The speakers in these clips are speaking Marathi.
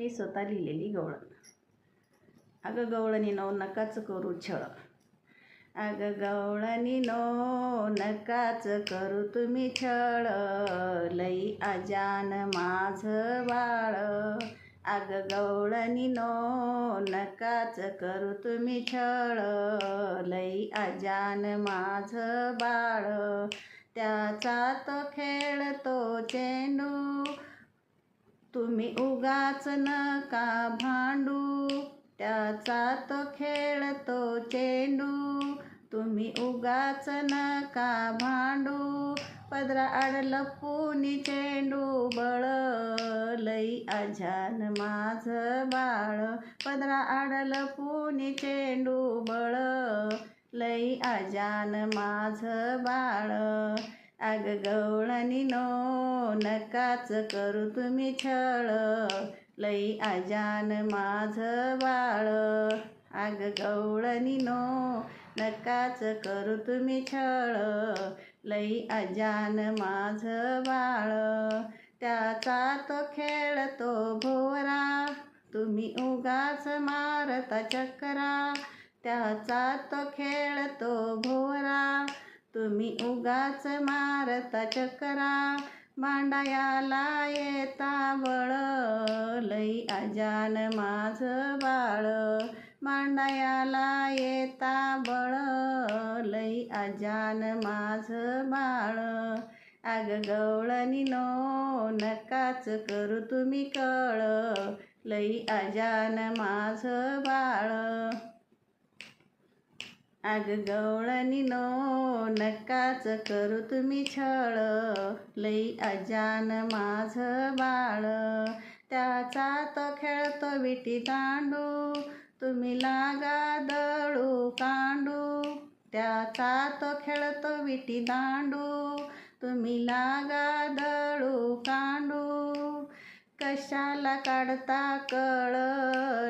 मी स्वतः लिहिलेली गवळण. अगं गवळणी नो नकाच करू छळ. अगं गवळणी नो नकाच करू तुम्ही छळ. लई अजान माझं बाळ. अगं गवळणी नो नकाच करू तुम्ही छळ. लई अजान माझं बाळ. त्याचा तो खेळतो चेंडू तुम्ही उगाच नका भांडू त्याचा तो खेळतो चेंडू. तुम्ही उगाच नका भांडू पदरा आडलं पुनी चेंडू बळ. लई अजान माझं बाळ पदरा आडलं पुनी चेंडू बळ. लई अजान माझं बाळ अग गवळणी नो नकाच करू तुम्ही छळ. लई अजान माझं बाळ. अग गवळणी नो नकाच करू तुम्ही छळ. लई अजान माझं बाळ. त्याचा तो खेळतो भोवरा. तुम्ही उगाच मारता चक्रा. त्याचा तो खेळतो भोवरा. तुम्ही उगाच मारता चकरा मांडायाला येता बळ. लई अजान माझं बाळ मांडायाला येता बळ. लई अजान माझं बाळ. आग गवळणी नो नकाच करू तुम्ही कळ. लई अजान माझं बाळ. आग गवळणी नो नकाच करू तुम्ही छळ. लई अजान माझं बाळ. त्याचा तो खेळतो विटी दांडू. तुम्ही लागा दळू कांडू. त्याचा तो खेळतो विटी दांडू. तुम्ही लागा दळू कांडू. कशाला काढता कळ?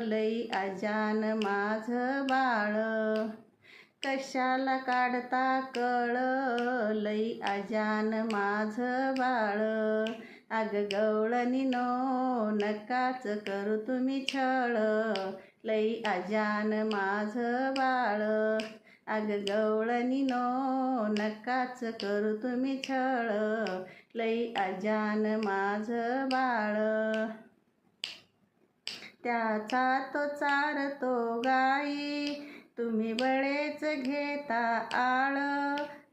लई अजान माझं बाळ. कशाला काढता कळ लई अजान माझं बाळ. अग गवळणी नो नकाच करू तुम्ही छळ. लई अजान माझं बाळ. अग गवळणी नो नकाच करू तुम्ही छळ. लई अजान माझं बाळ. त्याचा तो चारतो गाई. घेता आळ.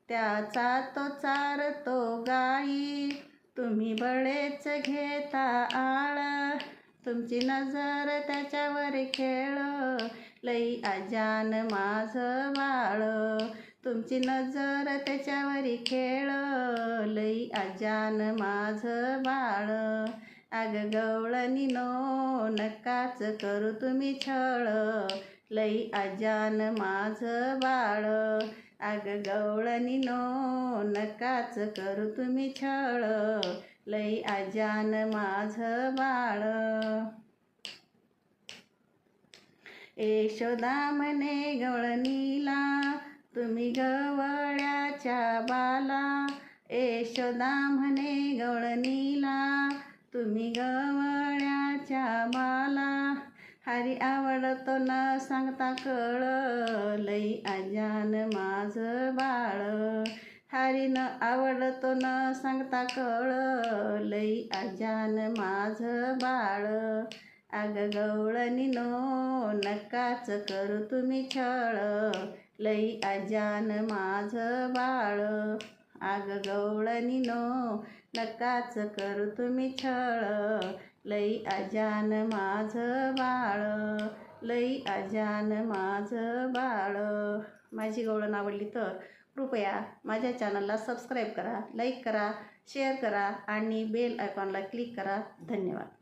त्याचा तो चारतो गाई. तुम्ही बळेच घेता आळ. तुमची नजर त्याच्यावर खेळ. लई अजान माझं बाळ. तुमची नजर त्याच्यावर खेळ. लई अजान माझं बाळ. अग गवळणी नो नकाच करू तुम्ही छळ. लई अजान माझं बाळ. आग गवळणी नो नकाच करू तुम्ही छळ. लई अजान माझं बाळ. यशोदा म्हणे गवळणीला तुम्ही गवळ्याच्या बाला. यशोदा म्हणे गवळणीला तुम्ही गवळ मला हरी आवडतो न सांगता कळ लई अजान माझं बाळ. हरी न आवडतो न सांगता कळ लई अजान माझं बाळ. अग गवळणी नो नकाच करू तुम्ही छळ. लई अजान माझं बाळ. आग गवळणी नो नकाच करू तुम्ही छळ. लई अजान माझं बाळ लई अजान माझं बाळ. माझी गवळण आवडली तर कृपया माझ्या चॅनलला सबस्क्राईब करा लाईक करा शेअर करा आणि बेल आयकॉनला क्लिक करा. धन्यवाद.